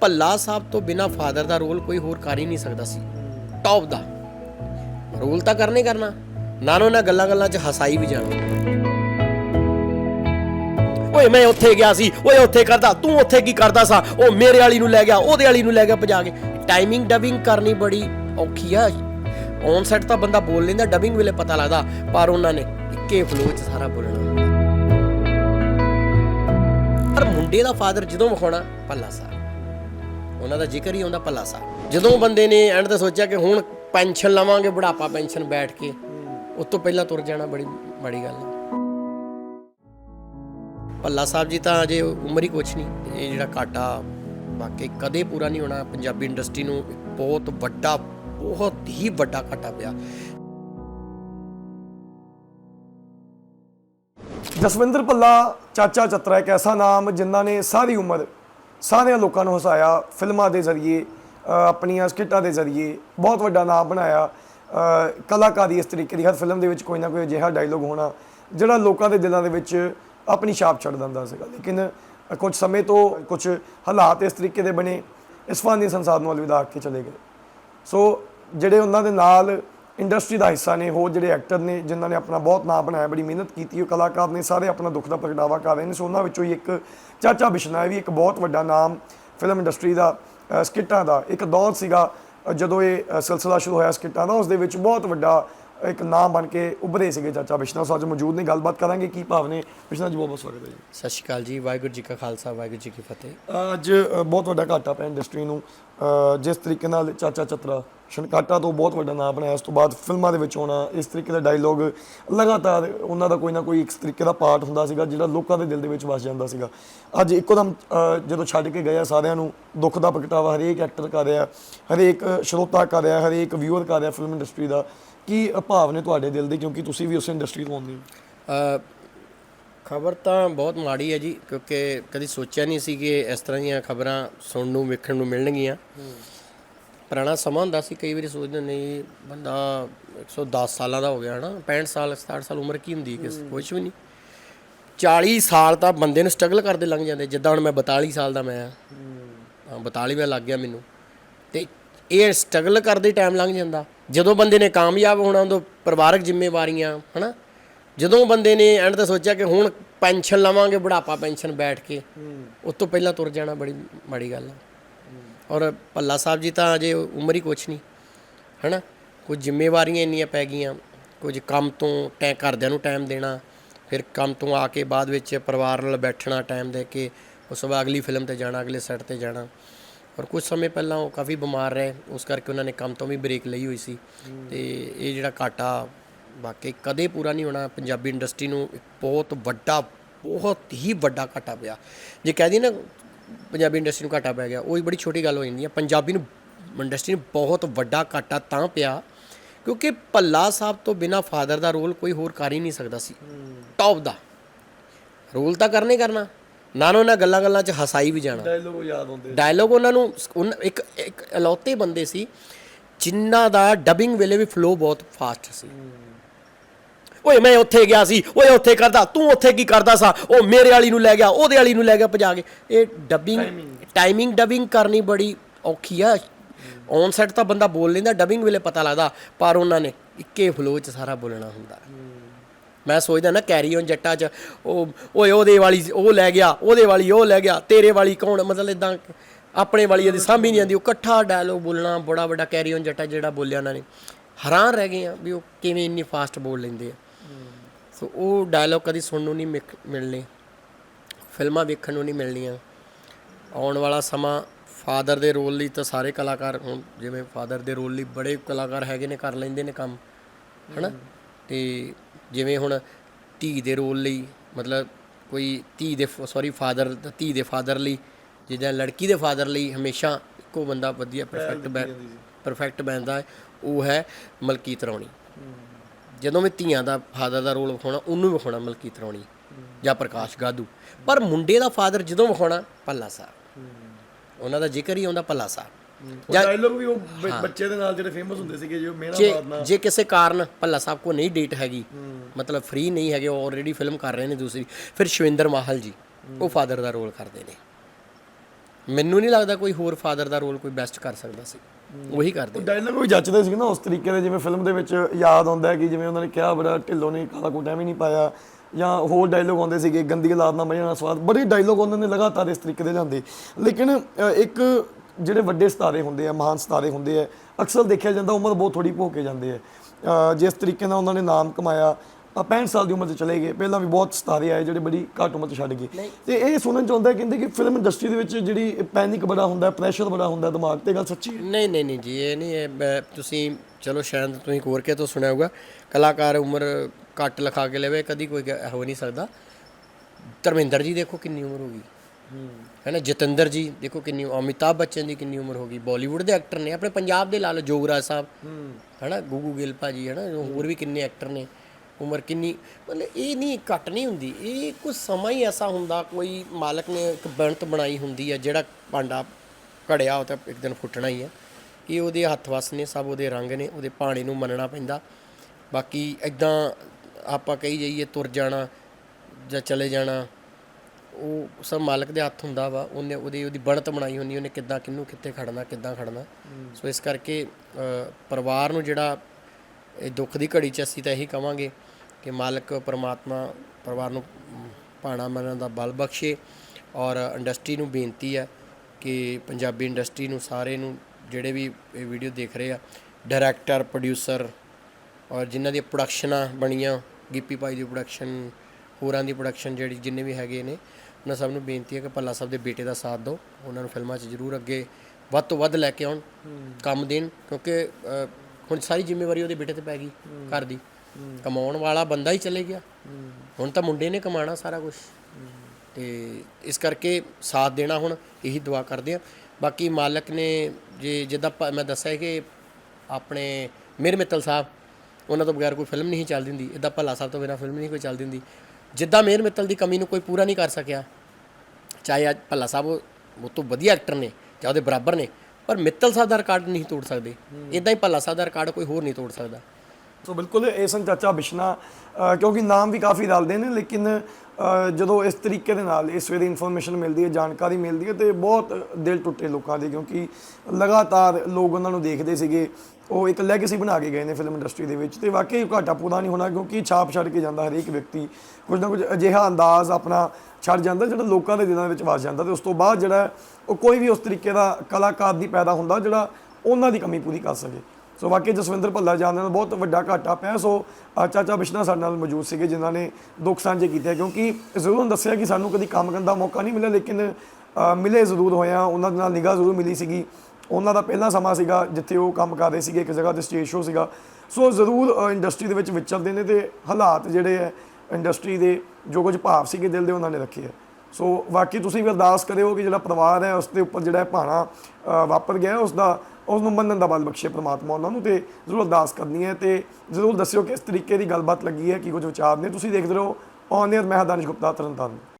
ਭੱਲਾ ਸਾਹਿਬ ਤੋਂ ਬਿਨਾ ਫਾਦਰ ਦਾ ਰੋਲ ਕੋਈ ਹੋਰ ਕਰ ਹੀ ਨਹੀਂ ਸਕਦਾ ਸੀ। ਟੌਪ ਦਾ। ਰੋਲ ਤਾਂ ਕਰਨੇ ਕਰਨਾ। ਨਾਨੋ ਨਾ ਗੱਲਾਂ ਗੱਲਾਂ 'ਚ ਹਸਾਈ ਵੀ ਜਾਣਾ ਓਏ ਮੈਂ ਉੱਥੇ ਗਿਆ ਸੀ, ਓਏ ਉੱਥੇ ਕਰਦਾ, ਤੂੰ ਉੱਥੇ ਕੀ ਕਰਦਾ ਸਾ? ਉਹ ਮੇਰੇ ਵਾਲੀ ਨੂੰ ਲੈ ਗਿਆ, ਉਹਦੇ ਵਾਲੀ ਨੂੰ ਲੈ ਗਿਆ ਭਜਾ ਕੇ। ਟਾਈਮਿੰਗ ਡਬਿੰਗ ਕਰਨੀ ਬੜੀ ਔਖੀ ਆ। ਔਨ ਸੈਟ ਤਾਂ ਬੰਦਾ ਬੋਲ ਲੈਂਦਾ ਡਬਿੰਗ ਵੇਲੇ ਪਤਾ ਲੱਗਦਾ, ਪਰ ਉਹਨਾਂ ਨੇ ਇੱਕੇ ਫਲੋ 'ਚ ਸਾਰਾ ਬੋਲਣਾ। ਪਰ ਮੁੰਡੇ ਦਾ ਫਾਦਰ ਜਦੋਂ ਵਿਖਾਉਣਾ, ਭੱਲਾ ਸਾਹਿਬ। ਉਹਨਾਂ ਦਾ ਜ਼ਿਕਰ ਹੀ ਆਉਂਦਾ ਭੱਲਾ ਸਾਹਿਬ ਜਦੋਂ ਬੰਦੇ ਨੇ ਐਂਡ ਤੇ ਸੋਚਿਆ ਕਿ ਹੁਣ ਪੈਨਸ਼ਨ ਲਵਾਂਗੇ, ਬੁਢਾਪਾ ਪੈਨਸ਼ਨ ਬੈਠ ਕੇ, ਉਸ ਤੋਂ ਪਹਿਲਾਂ ਤੁਰ ਜਾਣਾ ਬੜੀ ਬੜੀ ਗੱਲ ਹੈ ਭੱਲਾ ਸਾਹਿਬ ਜੀ ਤਾਂ ਅਜੇ ਉਮਰ ਹੀ ਕੁਛ ਨਹੀਂ। ਇਹ ਜਿਹੜਾ ਘਾਟਾ ਵਾਕਈ ਕਦੇ ਪੂਰਾ ਨਹੀਂ ਹੋਣਾ। ਪੰਜਾਬੀ ਇੰਡਸਟਰੀ ਨੂੰ ਬਹੁਤ ਵੱਡਾ, ਬਹੁਤ ਹੀ ਵੱਡਾ ਘਾਟਾ ਪਿਆ। ਜਸਵਿੰਦਰ ਭੱਲਾ, ਚਾਚਾ ਚਤਰਾ ਇੱਕ ਐਸਾ ਨਾਮ ਜਿਨ੍ਹਾਂ ਨੇ ਸਾਰੀ ਉਮਰ ਸਾਰਿਆਂ ਲੋਕਾਂ ਨੂੰ ਹਸਾਇਆ ਫਿਲਮਾਂ ਦੇ ਜ਼ਰੀਏ ਆਪਣੀਆਂ ਸਕਿੱਟਾਂ ਦੇ ਜ਼ਰੀਏ ਬਹੁਤ ਵੱਡਾ ਨਾਮ ਬਣਾਇਆ। ਕਲਾਕਾਰੀ ਇਸ ਤਰੀਕੇ ਦੀ ਹਰ ਫਿਲਮ ਦੇ ਵਿੱਚ ਕੋਈ ਨਾ ਕੋਈ ਅਜਿਹਾ ਡਾਇਲੋਗ ਹੋਣਾ ਜਿਹੜਾ ਲੋਕਾਂ ਦੇ ਦਿਲਾਂ ਦੇ ਵਿੱਚ ਆਪਣੀ ਛਾਪ ਛੱਡ ਦਿੰਦਾ ਸੀਗਾ। ਲੇਕਿਨ ਅ, ਕੁਝ ਸਮੇਂ ਤੋਂ ਕੁਝ ਹਾਲਾਤ ਇਸ ਤਰੀਕੇ ਦੇ ਬਣੇ ਇਸ ਫਾਨੀ ਸੰਸਾਰ ਨੂੰ ਅਲਵਿਦਾ ਕੇ ਚਲੇ ਗਏ। ਸੋ ਜਿਹੜੇ ਉਹਨਾਂ ਦੇ ਨਾਲ ਇੰਡਸਟਰੀ ਦਾ ਹਿੱਸਾ ਨੇ, ਹੋਰ ਜਿਹੜੇ ਐਕਟਰ ਨੇ ਜਿਨ੍ਹਾਂ ਨੇ ਆਪਣਾ ਬਹੁਤ ਨਾਮ ਬਣਾਇਆ, ਬੜੀ ਮਿਹਨਤ ਕੀਤੀ, ਉਹ ਕਲਾਕਾਰ ਨੇ ਸਾਰੇ ਆਪਣਾ ਦੁੱਖ ਦਾ ਪ੍ਰਗਟਾਵਾ ਕਰ ਰਹੇ ਨੇ। ਸੋ ਉਹਨਾਂ ਵਿੱਚੋਂ ਹੀ ਇੱਕ ਚਾਚਾ ਬਿਸ਼ਨਾ, ਇਹ ਵੀ ਇੱਕ ਬਹੁਤ ਵੱਡਾ ਨਾਮ ਫਿਲਮ ਇੰਡਸਟਰੀ ਦਾ ਸਕਿੱਟਾਂ ਦਾ ਇੱਕ ਦੌਰ ਸੀਗਾ ਜਦੋਂ ਇਹ ਸਿਲਸਿਲਾ ਸ਼ੁਰੂ ਹੋਇਆ ਸਕਿੱਟਾਂ ਦਾ, ਉਸ ਦੇ ਵਿੱਚ ਬਹੁਤ ਵੱਡਾ ਇੱਕ ਨਾਮ ਬਣ ਕੇ ਉੱਭਰੇ ਸੀਗੇ ਚਾਚਾ ਬਿਸ਼ਨਾ ਸੋ ਅੱਜ ਮੌਜੂਦ ਨੇ ਗੱਲਬਾਤ ਕਰਾਂਗੇ ਕੀ ਭਾਵ ਨੇ? ਬਿਸ਼ਨਾ ਜੀ ਬਹੁਤ ਬਹੁਤ ਸਵਾਗਤ ਹੈ ਜੀ। ਸਤਿ ਸ਼੍ਰੀ ਅਕਾਲ ਜੀ ਵਾਹਿਗੁਰੂ ਜੀ ਕਾ ਖਾਲਸਾ ਵਾਹਿਗੁਰੂ ਜੀ ਕੀ ਫਤਿਹ। ਅੱਜ ਬਹੁਤ ਵੱਡਾ ਘਾਟਾ ਪਿਆ ਇੰਡਸਟਰੀ ਨੂੰ। ਜਿਸ ਤਰੀਕੇ ਨਾਲ ਚਾਚਾ ਚਤਰਾ ਸ਼ਨਕਾਟਾ ਤੋਂ ਬਹੁਤ ਵੱਡਾ ਨਾਮ ਬਣਾਇਆ ਉਸ ਤੋਂ ਬਾਅਦ ਫਿਲਮਾਂ ਦੇ ਵਿੱਚ ਆਉਣਾ ਇਸ ਤਰੀਕੇ ਦਾ ਡਾਇਲੋਗ ਲਗਾਤਾਰ ਉਹਨਾਂ ਦਾ ਕੋਈ ਨਾ ਕੋਈ ਇੱਕ ਤਰੀਕੇ ਦਾ ਪਾਰਟ ਹੁੰਦਾ ਸੀਗਾ ਜਿਹੜਾ ਲੋਕਾਂ ਦੇ ਦਿਲ ਦੇ ਵਿੱਚ ਵਸ ਜਾਂਦਾ ਸੀਗਾ। ਅੱਜ ਇੱਕੋਦਮ ਜਦੋਂ ਛੱਡ ਕੇ ਗਏ ਆ ਸਾਰਿਆਂ ਨੂੰ ਦੁੱਖ ਦਾ ਪ੍ਰਗਟਾਵਾ ਹਰੇਕ ਐਕਟਰ ਕਰ ਰਿਹਾ ਹਰੇਕ ਸਰੋਤਾ ਕਰ ਰਿਹਾ ਹਰੇਕ ਵਿਊਅਰ ਕਰ ਰਿਹਾ ਫਿਲਮ ਇੰਡਸਟਰੀ ਦਾ ਕੀ ਭਾਵ ਨੇ ਤੁਹਾਡੇ ਦਿਲ ਦੇ ਕਿਉਂਕਿ ਤੁਸੀਂ ਵੀ ਉਸ ਇੰਡਸਟਰੀ ਤੋਂ ਆਉਂਦੇ ਹੋ? ਖਬਰ ਤਾਂ ਬਹੁਤ ਮਾੜੀ ਹੈ ਜੀ ਕਿਉਂਕਿ ਕਦੀ ਸੋਚਿਆ ਨਹੀਂ ਸੀ ਕਿ ਇਸ ਤਰ੍ਹਾਂ ਦੀਆਂ ਖਬਰਾਂ ਸੁਣਨ ਨੂੰ ਵੇਖਣ ਨੂੰ ਮਿਲਣਗੀਆਂ। ਪੁਰਾਣਾ ਸਮਾਂ ਹੁੰਦਾ ਸੀ ਕਈ ਵਾਰੀ ਸੋਚਦੇ ਨਹੀਂ ਬੰਦਾ 110 ਸਾਲਾਂ ਦਾ ਹੋ ਗਿਆ ਹਨਾ? 65 ਸਾਲ 67 ਸਾਲ ਉਮਰ ਕੀ ਹੁੰਦੀ ਕਿਸ ਕੁਝ ਵੀ ਨਹੀਂ। 40 ਸਾਲ ਤਾਂ ਬੰਦੇ ਨੂੰ ਸਟਰਗਲ ਕਰਦੇ ਲੰਘ ਜਾਂਦੇ ਜਿੱਦਾਂ ਹੁਣ ਮੈਂ 42 ਸਾਲ ਦਾ ਮੈਂ ਹਾਂ। 42 ਲੱਗ ਗਿਆ ਮੈਨੂੰ। ਤੇ ਇਹ ਸਟਰਗਲ ਕਰਦੇ ਟਾਈਮ ਲੰਘ ਜਾਂਦਾ। ਜਦੋਂ ਬੰਦੇ ਨੇ ਕਾਮਯਾਬ ਹੋਣਾ ਉਦੋਂ ਪਰਿਵਾਰਕ ਜ਼ਿੰਮੇਵਾਰੀਆਂ ਹਨਾ? ਜਦੋਂ ਬੰਦੇ ਨੇ ਐਂਡ ਤੇ ਸੋਚਿਆ ਕਿ ਹੁਣ ਪੈਨਸ਼ਨ ਲਵਾਂਗੇ ਬੁਢਾਪਾ ਪੈਨਸ਼ਨ ਬੈਠ ਕੇ ਉਸ ਤੋਂ ਪਹਿਲਾਂ ਤੁਰ ਜਾਣਾ ਬੜੀ ਮਾੜੀ ਗੱਲ ਹੈ ਔਰ ਭੱਲਾ ਸਾਹਿਬ ਜੀ ਤਾਂ ਅਜੇ ਉਮਰ ਹੀ ਕੁਛ ਨਹੀਂ ਹਨਾ? ਕੁਝ ਜ਼ਿੰਮੇਵਾਰੀਆਂ ਇੰਨੀਆਂ ਪੈ ਗਈਆਂ ਕੁਝ ਕੰਮ ਤੋਂ ਟੈ ਘਰਦਿਆਂ ਨੂੰ ਟਾਈਮ ਦੇਣਾ ਫਿਰ ਕੰਮ ਤੋਂ ਆ ਕੇ ਬਾਅਦ ਵਿੱਚ ਪਰਿਵਾਰ ਨਾਲ ਬੈਠਣਾ ਟਾਈਮ ਦੇ ਕੇ ਉਸ ਤੋਂ ਬਾਅਦ ਅਗਲੀ ਫਿਲਮ ਤੇ ਜਾਣਾ ਅਗਲੇ ਸੈੱਟ ਤੇ ਜਾਣਾ। ਔਰ ਕੁਝ ਸਮੇਂ ਪਹਿਲਾਂ ਉਹ ਕਾਫੀ ਬਿਮਾਰ ਰਹੇ ਉਸ ਕਰਕੇ ਉਹਨਾਂ ਨੇ ਕੰਮ ਤੋਂ ਵੀ ਬ੍ਰੇਕ ਲਈ ਹੋਈ ਸੀ। ਤੇ ਇਹ ਜਿਹੜਾ ਘਾਟਾ ਵਾਕਈ ਕਦੇ ਪੂਰਾ ਨਹੀਂ ਹੋਣਾ ਪੰਜਾਬੀ ਇੰਡਸਟਰੀ ਨੂੰ ਇੱਕ ਬਹੁਤ ਵੱਡਾ ਬਹੁਤ ਹੀ ਵੱਡਾ ਘਾਟਾ ਪਿਆ। ਜੇ ਕਹਿ ਦਈਏ ਨਾ ਪੰਜਾਬੀ ਇੰਡਸਟਰੀ ਨੂੰ ਘਾਟਾ ਪੈ ਗਿਆ ਉਹ ਹੀ ਬੜੀ ਛੋਟੀ ਗੱਲ ਹੋ ਜਾਂਦੀ ਹੈ। ਪੰਜਾਬੀ ਨੂੰ ਇੰਡਸਟਰੀ ਨੂੰ ਬਹੁਤ ਵੱਡਾ ਘਾਟਾ ਤਾਂ ਪਿਆ ਕਿਉਂਕਿ ਭੱਲਾ ਸਾਹਿਬ ਤੋਂ ਬਿਨਾ ਫਾਦਰ ਦਾ ਰੋਲ ਕੋਈ ਹੋਰ ਕਰ ਹੀ ਨਹੀਂ ਸਕਦਾ ਸੀ। ਟੌਪ ਦਾ। ਰੋਲ ਤਾਂ ਕਰਨੇ ਕਰਨਾ। ਨਾਨੋ ਨਾ ਗੱਲਾਂ ਗੱਲਾਂ 'ਚ ਹਸਾਈ ਵੀ ਜਾਣਾ। ਡਾਇਲੋਗ ਯਾਦ ਹੁੰਦੇ ਡਾਇਲੋਗ ਉਹਨਾਂ ਨੂੰ ਉਨ- ਇੱਕ ਇੱਕ ਇਲੌਤੇ ਬੰਦੇ ਸੀ ਜਿਨ੍ਹਾਂ ਦਾ ਡਬਿੰਗ ਵੇਲੇ ਵੀ ਫਲੋ ਬਹੁਤ ਫਾਸਟ ਸੀ। ਓਏ ਮੈਂ ਉੱਥੇ ਗਿਆ ਸੀ ਓਏ ਉੱਥੇ ਕਰਦਾ ਤੂੰ ਉੱਥੇ ਕੀ ਕਰਦਾ ਸਾ? ਉਹ ਮੇਰੇ ਵਾਲੀ ਨੂੰ ਲੈ ਗਿਆ ਉਹਦੇ ਵਾਲੀ ਨੂੰ ਲੈ ਗਿਆ ਭਜਾ ਕੇ। ਇਹ ਡਬਿੰਗ ਟਾਈਮਿੰਗ ਡਬਿੰਗ ਕਰਨੀ ਬੜੀ ਔਖੀ ਆ। ਔਨ ਸੈਟ ਤਾਂ ਬੰਦਾ ਬੋਲ ਲੈਂਦਾ ਡਬਿੰਗ ਵੇਲੇ ਪਤਾ ਲੱਗਦਾ ਪਰ ਉਹਨਾਂ ਨੇ ਇੱਕੇ ਫਲੋ 'ਚ ਸਾਰਾ ਬੋਲਣਾ ਹੁੰਦਾ। ਮੈਂ ਸੋਚਦਾ ਨਾ ਕੈਰੀ ਔਨ ਜੱਟਾ 'ਚ, ਉਹ, ਓਏ, ਉਹਦੇ ਵਾਲੀ, ਉਹ ਲੈ ਗਿਆ, ਉਹਦੇ ਵਾਲੀ, ਉਹ ਲੈ ਗਿਆ, ਤੇਰੇ ਵਾਲੀ ਕੌਣ? ਮਤਲਬ ਇਦਾਂ ਆਪਣੇ ਵਾਲੀ ਇਹਦੀ ਸਾਂਭੀ ਨਹੀਂ ਆਂਦੀ ਉਹ ਇਕੱਠਾ ਡਾਇਲੋਗ ਬੋਲਣਾ ਬੜਾ ਵੱਡਾ ਕੈਰੀ ਔਨ ਜੱਟਾ ਜਿਹੜਾ ਬੋਲਿਆ ਉਹਨਾਂ ਨੇ। ਹੈਰਾਨ ਰਹਿ ਗਏ ਆ ਵੀ ਉਹ ਕਿਵੇਂ ਇੰਨੀ ਫਾਸਟ ਬੋਲ ਲੈਂਦੇ ਆ। ਸੋ ਉਹ ਡਾਇਲੋਗ ਕਦੀ ਸੁਣਨ ਨੂੰ ਨਹੀਂ ਮਿਕ- ਮਿਲਣੇ, ਫਿਲਮਾਂ ਵੇਖਣ ਨੂੰ ਨਹੀਂ ਮਿਲਣੀਆਂ। ਆਉਣ ਵਾਲਾ ਸਮਾਂ ਫਾਦਰ ਦੇ ਰੋਲ ਲਈ ਤਾਂ ਸਾਰੇ ਕਲਾਕਾਰ ਹੁਣ ਜਿਵੇਂ ਫਾਦਰ ਦੇ ਰੋਲ ਲਈ ਬੜੇ ਕਲਾਕਾਰ ਹੈਗੇ ਨੇ, ਕਰ ਲੈਂਦੇ ਨੇ ਕੰਮ, ਹਨਾ? ਤੇ ਜਿਵੇਂ ਹੁਣ ਧੀ ਦੇ ਰੋਲ ਲਈ ਮਤਲਬ ਕੋਈ ਧੀ ਦੇ ਸੌਰੀ ਫਾਦਰ ਧੀ ਦੇ ਫਾਦਰ ਲਈ ਜਿੱਦਾਂ ਲੜਕੀ ਦੇ ਫਾਦਰ ਲਈ ਹਮੇਸ਼ਾ ਇੱਕੋ ਬੰਦਾ ਵਧੀਆ ਪਰਫੈਕਟ ਪਰਫੈਕਟ ਬੈਂਦਾ ਹੈ ਉਹ ਹੈ ਮਲਕੀਤ ਰੌਣੀ। ਜਦੋਂ ਵੀ ਧੀਆਂ ਦਾ ਫਾਦਰ ਦਾ ਰੋਲ ਵਿਖਾਉਣਾ ਉਹਨੂੰ ਵਿਖਾਉਣਾ ਮਲਕੀਤ ਰੌਣੀ ਜਾਂ ਪ੍ਰਕਾਸ਼ ਗਾਦੂ। ਪਰ ਮੁੰਡੇ ਦਾ ਫਾਦਰ ਜਦੋਂ ਵਿਖਾਉਣਾ ਪੱਲਾ ਸਾਹਿਬ। ਉਹਨਾਂ ਦਾ ਜ਼ਿਕਰ ਹੀ ਆਉਂਦਾ ਪੱਲਾ ਸਾਹਿਬ। ਡਾਇਲੋਗ ਵੀ ਉਹ ਬ- ਬੱਚੇ ਦੇ ਨਾਲ ਜਿਹੜੇ ਫੇਮਸ ਹੁੰਦੇ ਸੀਗੇ ਜੋ ਜੇ ਮਾਰਨਾ ਜੇ ਕਿਸੇ ਕਾਰਨ ਭੱਲਾ ਸਾਹਿਬ ਕੋ ਨਹੀਂ ਡੇਟ ਹੈਗੀ ਮਤਲਬ ਫ੍ਰੀ ਨਹੀਂ ਹੈਗੇ ਉਹ ਆਲਰੇਡੀ ਫਿਲਮ ਕਰ ਰਹੇ ਨੇ ਦੂਸਰੀ। ਫਿਰ ਸ਼ਵਿੰਦਰ ਮਾਹਲ ਜੀ ਉਹ ਫਾਦਰ ਦਾ ਰੋਲ ਕਰਦੇ ਨੇ। ਮੈਨੂੰ ਨਹੀਂ ਲੱਗਦਾ ਕੋਈ ਹੋਰ ਫਾਦਰ ਦਾ ਰੋਲ ਕੋਈ ਬੈਸਟ ਕਰ ਸਕਦਾ ਸੀ। ਉਹੀ ਕਰਦੇ ਡਾਇਲੌਗ ਵੀ ਜੱਜਦੇ ਸੀ ਨਾ ਉਸ ਤਰੀਕੇ ਦੇ ਜਿਵੇਂ ਫਿਲਮ ਦੇ ਵਿੱਚ ਯਾਦ ਆਉਂਦਾ ਹੈ ਕਿ ਜਿਵੇਂ ਉਹਨਾਂ ਨੇ ਕਿਹਾ ਬੜਾ ਢਿੱਲੋਂ ਨੇ ਕਾਲਾ ਕੋਟ ਐਵੇਂ ਨਹੀਂ ਪਾਇਆ। ਜਾਂ ਹੋਰ ਡਾਇਲੌਗ ਆਉਂਦੇ ਸੀਗੇ ਗੰਦੀ ਲਾਦ ਨਾਲ ਮਜ਼ੇ ਨਾਲ ਸਵਾਦ। ਬੜੇ ਡਾਇਲੌਗ ਉਹਨਾਂ ਨੇ ਲਗਾਤਾਰ ਇਸ ਤਰੀਕੇ ਦੇ ਜਾਂਦੇ ਲੇਕਿਨ ਅ, ਇੱਕ ਜਿਹੜੇ ਵੱਡੇ ਸਿਤਾਰੇ ਹੁੰਦੇ ਆ ਮਹਾਨ ਸਿਤਾਰੇ ਹੁੰਦੇ ਆ ਅਕਸਰ ਦੇਖਿਆ ਜਾਂਦਾ ਉਮਰ ਬਹੁਤ ਥੋੜੀ ਭੋਗ ਕੇ ਜਾਂਦੇ ਆ ਜਿਸ ਤਰੀਕੇ ਨਾਲ ਉਹਨਾਂ ਨੇ ਨਾਮ ਕਮਾਇਆ ਅ, 65 ਸਾਲ ਦੀ ਉਮਰ 'ਚ ਚਲੇ ਗਏ। ਪਹਿਲਾਂ ਵੀ ਬਹੁਤ ਸਿਤਾਰੇ ਆਏ ਜਿਹੜੇ ਬੜੀ ਘੱਟ ਉਮਰ 'ਚ ਛੱਡ ਗਏ। ਤੇ ਇਹ ਸੁਣਨ ਚ ਆਉਂਦਾ ਕਹਿੰਦੇ ਕਿ ਫਿਲਮ ਇੰਡਸਟਰੀ ਦੇ ਵਿੱਚ ਜਿਹੜੀ ਪੈਨਿਕ ਬੜਾ ਹੁੰਦਾ ਪ੍ਰੈਸ਼ਰ ਬੜਾ ਹੁੰਦਾ ਦਿਮਾਗ ਤੇ ਗੱਲ ਸੱਚੀ ਹੈ? ਨਹੀਂ ਨਹੀਂ ਨਹੀਂ ਜੀ ਇਹ ਨਹੀਂ ਇਹ ਤੁਸੀਂ ਚਲੋ ਸ਼ਾਇਦ ਤੁਸੀਂ ਹੋਰ ਕੇ ਤੋਂ ਸੁਣਿਆ ਹੋਊਗਾ ਕਲਾਕਾਰ ਉਮਰ ਘੱਟ ਲਿਖਾ ਕੇ ਲਵੇ ਕਦੀ ਕੋਈ ਹੋ ਨਹੀਂ ਸਕਦਾ। ਧਰਮਿੰਦਰ ਜੀ ਦੇਖੋ ਕਿੰਨੀ ਉਮਰ ਹੋ ਗਈ। ਹੈ ਨਾ ਜਤਿੰਦਰ ਜੀ, ਦੇਖੋ ਕਿੰਨੀ ਅਮਿਤਾਭ ਬੱਚਨ ਦੀ ਕਿੰਨੀ ਉਮਰ ਹੋ ਗਈ, ਬਾਲੀਵੁੱਡ ਦੇ ਐਕਟਰ ਨੇ, ਆਪਣੇ ਪੰਜਾਬ ਦੇ ਲਾ ਲਓ, ਜੋਗਰਾਜ ਸਾਹਿਬ ਹੈ ਨਾ ਗੁੱਗੂ ਗਿੱਲ ਭਾਜੀ ਹੈ ਨਾ ਹੋਰ ਵੀ ਕਿੰਨੇ ਐਕਟਰ ਨੇ, ਉਮਰ ਕਿੰਨੀ, ਮਤਲਬ ਇਹ ਨਹੀਂ, ਘੱਟ ਨਹੀਂ ਹੁੰਦੀ, ਇਹ ਕੁਝ ਸਮਾਂ ਹੀ ਐਸਾ ਹੁੰਦਾ, ਕੋਈ ਮਾਲਕ ਨੇ ਇੱਕ ਬਣਤ ਬਣਾਈ ਹੁੰਦੀ ਹੈ ਜਿਹੜਾ ਭਾਂਡਾ ਘੜਿਆ ਉਹ ਤਾਂ ਇੱਕ ਦਿਨ ਫੁੱਟਣਾ ਹੀ ਹੈ ਇਹ ਉਹਦੇ ਹੱਥ ਵਸ ਨੇ, ਸਭ ਉਹਦੇ ਰੰਗ ਨੇ, ਉਹਦੇ ਪਾਣੀ ਨੂੰ ਮੰਨਣਾ ਪੈਂਦਾ, ਬਾਕੀ ਇਦਾਂ ਆਪਾਂ ਕਹੀ ਜਾਈਏ ਤੁਰ ਜਾਣਾ ਜਾਂ ਚਲੇ ਜਾਣਾ ਉਹ ਸਭ ਮਾਲਕ ਦੇ ਹੱਥ ਹੁੰਦਾ ਵਾ ਉਹਨੇ ਉਹਦੀ ਉਹਦੀ ਬਣਤ ਬਣਾਈ ਹੁੰਦੀ ਉਹਨੇ ਕਿੱਦਾਂ ਕਿੰਨੂੰ ਕਿੱਥੇ ਖੜਨਾ ਕਿੱਦਾਂ ਖੜਨਾ। ਸੋ ਇਸ ਕਰਕੇ ਪਰਿਵਾਰ ਨੂੰ ਜਿਹੜਾ ਇਹ ਦੁੱਖ ਦੀ ਘੜੀ 'ਚ ਅਸੀਂ ਤਾਂ ਇਹੀ ਕਵਾਂਗੇ ਕਿ ਮਾਲਕ ਪਰਮਾਤਮਾ ਪਰਿਵਾਰ ਨੂੰ ਭਾਣਾ ਮੰਨਣ ਦਾ ਬਲ ਬਖਸ਼ੇ ਔਰ ਇੰਡਸਟਰੀ ਨੂੰ ਬੇਨਤੀ ਹੈ ਕਿ ਪੰਜਾਬੀ ਇੰਡਸਟਰੀ ਨੂੰ ਸਾਰੇ ਨੂੰ ਜਿਹੜੇ ਵੀ ਇਹ ਵੀਡੀਓ ਦੇਖ ਰਹੇ ਆ ਡਾਇਰੈਕਟਰ ਪ੍ਰੋਡਿਊਸਰ ਔਰ ਜਿਨ੍ਹਾਂ ਦੀਆਂ ਪ੍ਰੋਡਕਸ਼ਨਾਂ ਬਣੀਆਂ ਗਿੱਪੀ ਭਾਈ ਦੀ ਪ੍ਰੋਡਕਸ਼ਨ ਹੋਰਾਂ ਦੀ ਪ੍ਰੋਡਕਸ਼ਨ ਜਿਹੜੀ ਜਿੰਨੇ ਵੀ ਹੈਗੇ ਨੇ ਉਹਨਾਂ ਸਭ ਨੂੰ ਬੇਨਤੀ ਹੈ ਕਿ ਭੱਲਾ ਸਾਹਿਬ ਦੇ ਬੇਟੇ ਦਾ ਸਾਥ ਦਿਓ। ਉਹਨਾਂ ਨੂੰ ਫਿਲਮਾਂ 'ਚ ਜ਼ਰੂਰ ਅੱਗੇ ਵੱਧ ਤੋਂ ਵੱਧ ਲੈ ਕੇ ਆਉਣ ਕੰਮ ਦੇਣ ਕਿਉਂਕਿ ਅ, ਹੁਣ ਸਾਰੀ ਜ਼ਿੰਮੇਵਾਰੀ ਉਹਦੇ ਬੇਟੇ ਤੇ ਪੈ ਗਈ ਘਰ ਦੀ। ਕਮਾਉਣ ਵਾਲਾ ਬੰਦਾ ਹੀ ਚਲੇ ਗਿਆ। ਹੁਣ ਤਾਂ ਮੁੰਡੇ ਨੇ ਕਮਾਣਾ ਸਾਰਾ ਕੁਝ ਤੇ ਇਸ ਕਰਕੇ ਸਾਥ ਦੇਣਾ ਹੁਣ ਇਹੀ ਦੁਆ ਕਰਦੇ ਆ ਬਾਕੀ ਮਾਲਕ ਨੇ ਜੇ ਜਿੱਦਾਂ ਪ- ਮੈਂ ਦੱਸਿਆ ਕਿ ਆਪਣੇ ਮੇਰ ਮਿੱਤਲ ਸਾਹਿਬ ਉਹਨਾਂ ਤੋਂ ਬਗੈਰ ਕੋਈ ਫਿਲਮ ਨਹੀਂ ਚੱਲਦੀ ਹੁੰਦੀ। ਇਦਾਂ ਭੱਲਾ ਸਾਹਿਬ ਤੋਂ ਬਿਨਾਂ ਫਿਲਮ ਨਹੀਂ ਕੋਈ ਚੱਲਦੀ ਹੁੰਦੀ। ਜਿੱਦਾਂ ਮੇਰ ਮਿੱਤਲ ਦੀ ਕਮੀ ਨੂੰ ਕੋਈ ਪੂਰਾ ਨਹੀਂ ਕਰ ਸਕਿਆ ਚਾਹੇ ਅੱਜ ਭੱਲਾ ਸਾਹਿਬ ਉਹ ਉਹ ਤੋਂ ਵਧੀਆ ਐਕਟਰ ਨੇ ਜਾਂ ਉਹਦੇ ਬਰਾਬਰ ਨੇ ਪਰ ਮਿੱਤਲ ਸਾਹਿਬ ਦਾ ਰਿਕਾਰਡ ਨਹੀਂ ਤੋੜ ਸਕਦੇ। ਇਦਾਂ ਹੀ ਭੱਲਾ ਸਾਹਿਬ ਦਾ ਰਿਕਾਰਡ ਕੋਈ ਹੋਰ ਨਹੀਂ ਤੋੜ ਸਕਦਾ। ਸੋ ਬਿਲਕੁਲ ਇਹ ਸਨ ਚਾਚਾ ਬਿਸ਼ਨਾ ਕਿਉਂਕਿ ਨਾਮ ਵੀ ਕਾਫੀ ਰਲਦੇ ਨੇ, ਲੇਕਿਨ ਜਦੋਂ ਇਸ ਤਰੀਕੇ ਦੇ ਨਾਲ ਇਸ ਵੇਲੇ ਇਨਫੋਰਮੇਸ਼ਨ ਮਿਲਦੀ ਹੈ, ਜਾਣਕਾਰੀ ਮਿਲਦੀ ਹੈ, ਤੇ ਬਹੁਤ ਦਿਲ ਟੁੱਟੇ ਲੋਕਾਂ ਦੇ, ਕਿਉਂਕਿ ਲਗਾਤਾਰ ਲੋਕ ਉਹਨਾਂ ਨੂੰ ਦੇਖਦੇ ਸੀਗੇ। ਉਹ ਇੱਕ ਲੈਗੇਸੀ ਬਣਾ ਕੇ ਗਏ ਨੇ ਫਿਲਮ ਇੰਡਸਟਰੀ ਦੇ ਵਿੱਚ, ਤੇ ਵਾਕਈ ਘਾਟਾ ਪੂਰਾ ਨਹੀਂ ਹੋਣਾ, ਕਿਉਂਕਿ ਛਾਪ ਛੱਡ ਕੇ ਜਾਂਦਾ ਹਰੇਕ ਵਿਅਕਤੀ। ਕੁਝ ਨਾ ਕੁਝ ਅਜਿਹਾ ਅੰਦਾਜ਼ ਆਪਣਾ ਛੱਡ ਜਾਂਦਾ, ਜਿਹੜਾ ਲੋਕਾਂ ਦੇ ਦਿਲਾਂ ਵਿੱਚ ਵਸ ਜਾਂਦਾ, ਤੇ ਉਸ ਤੋਂ ਬਾਅਦ ਜਿਹੜਾ ਉਹ ਕੋਈ ਵੀ ਉਸ ਤਰੀਕੇ ਦਾ ਕਲਾਕਾਰ ਦੀ ਪੈਦਾ ਹੁੰਦਾ, ਜਿਹੜਾ ਉਹਨਾਂ ਦੀ ਕਮੀ ਪੂਰੀ ਕਰ ਸਕੇ। ਸੋ ਵਾਕਈ ਜਸਵਿੰਦਰ ਭੱਲਾ ਜਾਨ ਨਾਲ ਬਹੁਤ ਵੱਡਾ ਘਾਟਾ ਪਿਆ। ਸੋ ਚਾਚਾ ਬਿਸ਼ਨਾ ਸਾਡੇ ਨਾਲ ਮੌਜੂਦ ਸੀਗੇ ਜਿਨ੍ਹਾਂ ਨੇ ਦੁੱਖ ਸਾਂਝੇ ਕੀਤੇ ਕਿਉਂਕਿ ਜ਼ਰੂਰ ਦੱਸਿਆ ਕਿ ਸਾਨੂੰ ਕਦੀ ਕੰਮ ਕਰਨ ਦਾ ਮੌਕਾ ਨਹੀਂ ਮਿਲਿਆ ਲੇਕਿਨ ਮਿਲੇ ਜ਼ਰੂਰ ਹੋਇਆ। ਉਹਨਾਂ ਦੇ ਨਾਲ ਨਿਗਾਹ ਜ਼ਰੂਰ ਮਿਲੀ ਸੀਗੀ। ਉਹਨਾਂ ਦਾ ਪਹਿਲਾ ਸਮਾਂ ਸੀਗਾ ਜਿੱਥੇ ਉਹ ਕੰਮ ਕਰ ਰਹੇ ਸੀਗੇ ਇੱਕ ਜਗ੍ਹਾ ਤੇ ਸਟੇਜ ਸ਼ੋਅ ਸੀਗਾ। ਸੋ ਜ਼ਰੂਰ ਇੰਡਸਟਰੀ ਦੇ ਵਿੱਚ ਵਿਚਰਦੇ ਨੇ ਤੇ ਹਾਲਾਤ ਜਿਹੜੇ ਹੈ ਇੰਡਸਟਰੀ ਦੇ ਜੋ ਕੁਝ ਭਾਵ ਸੀਗੇ ਦਿਲ ਦੇ ਉਹਨਾਂ ਨੇ ਰੱਖੇ ਹੈ ਸੋ ਬਾਕੀ ਤੁਸੀਂ ਵੀ ਅਰਦਾਸ ਕਰਿਓ ਕਿ ਜਿਹੜਾ ਪਰਿਵਾਰ ਹੈ ਉਸ ਦੇ ਉੱਪਰ ਜਿਹੜਾ ਇਹ ਭਾਣਾ ਵਾਪਰ ਗਿਆ ਹੈ, ਉਸ ਦਾ ਉਸ ਨੂੰ ਮੰਨਣ ਦਾ ਬਲ ਬਖਸ਼ੇ ਪ੍ਰਮਾਤਮਾ ਉਹਨਾਂ ਨੂੰ ਤੇ ਜ਼ਰੂਰ ਅਰਦਾਸ ਕਰਨੀ ਹੈ ਤੇ ਜ਼ਰੂਰ ਦੱਸਿਓ ਕਿਸ ਤਰੀਕੇ ਦੀ ਗੱਲਬਾਤ ਲੱਗੀ ਹੈ, ਕੀ ਕੁਝ ਵਿਚਾਰ ਨੇ। ਤੁਸੀਂ ਦੇਖਦੇ ਰਹੋ, ਔਨ 에ਅਰ ਮੈਂ ਹਾਂ ਗੁਪਤਾ ਤਰਨਤਾਰਨ।